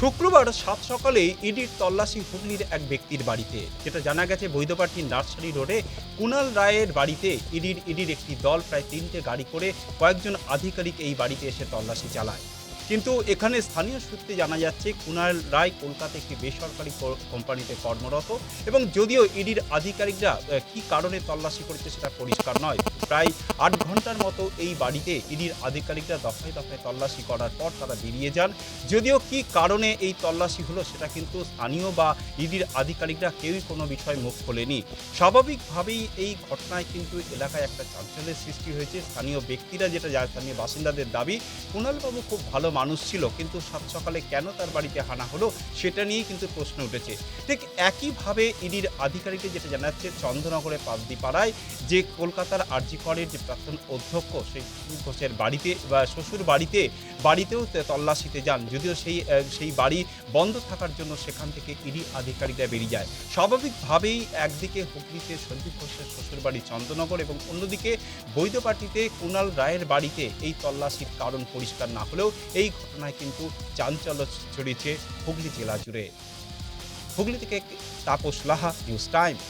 শুক্রবার সাত সকালে ইডির তল্লাশি হুগলির এক ব্যক্তির বাড়িতে। যেটা জানা গেছে বৈধপাঠী নার্সারি রোডে কুনাল রায়ের বাড়িতে ইডির ইডির একটি দল প্রায় তিনটে গাড়ি করে কয়েকজন আধিকারিক এই বাড়িতে এসে তল্লাশি চালায়। কিন্তু এখানে স্থানীয় সূত্রে জানা যাচ্ছে, কুনাল রায় কলকাতা একটি বেসরকারি কোম্পানিতে কর্মরত এবং যদিও ইডির আধিকারিকরা কি কারণে তল্লাশি করেছে সেটা পরিষ্কার নয়। প্রায় আট ঘণ্টার মতো এই বাড়িতে ইডির আধিকারিকরা দফায় দফায় তল্লাশি করার পর তারা বেরিয়ে যান। যদিও কি কারণে এই তল্লাশি হলো সেটা কিন্তু স্থানীয় বা ইডির আধিকারিকরা কেউই কোনো বিষয় মুখ খোলেনি। স্বাভাবিকভাবেই এই ঘটনায় কিন্তু এলাকায় একটা চাঞ্চল্যের সৃষ্টি হয়েছে। স্থানীয় ব্যক্তিরা যেটা স্থানীয় বাসিন্দাদের দাবি কুণালবাবু খুব ভালো মানুষ ছিল, কিন্তু সাত সকালে কেন তার বাড়িতে হানা হলো সেটা নিয়েই কিন্তু প্রশ্ন উঠেছে। ঠিক একইভাবে ইডির আধিকারিকদের যেটা জানা যাচ্ছে চন্দ্রনগরে পাবদিপাড়ায় যে কলকাতার আরজি করের যে প্রাক্তন অধ্যক্ষ, সেই ঘোষের বাড়িতে বা শ্বশুর বাড়িতে, বাড়িতেও তল্লাশিতে যান। যদিও সেই সেই বাড়ি বন্ধ থাকার জন্য সেখান থেকে ইডি আধিকারিকরা বেরিয়ে যায়। স্বাভাবিকভাবেই একদিকে হুগলিতে সঞ্জীব ঘোষের শ্বশুর বাড়ি চন্দ্রনগর এবং অন্যদিকে বৈধপাটিতে কুণাল রায়ের বাড়িতে এই তল্লাশির কারণ পরিষ্কার না হলেও এই ঘটনায় কিন্তু চাঞ্চল্য ছড়িয়েছে হুগলি জেলা জুড়ে। হুগলি থেকে তাপস লাহা নিউজ টাইম।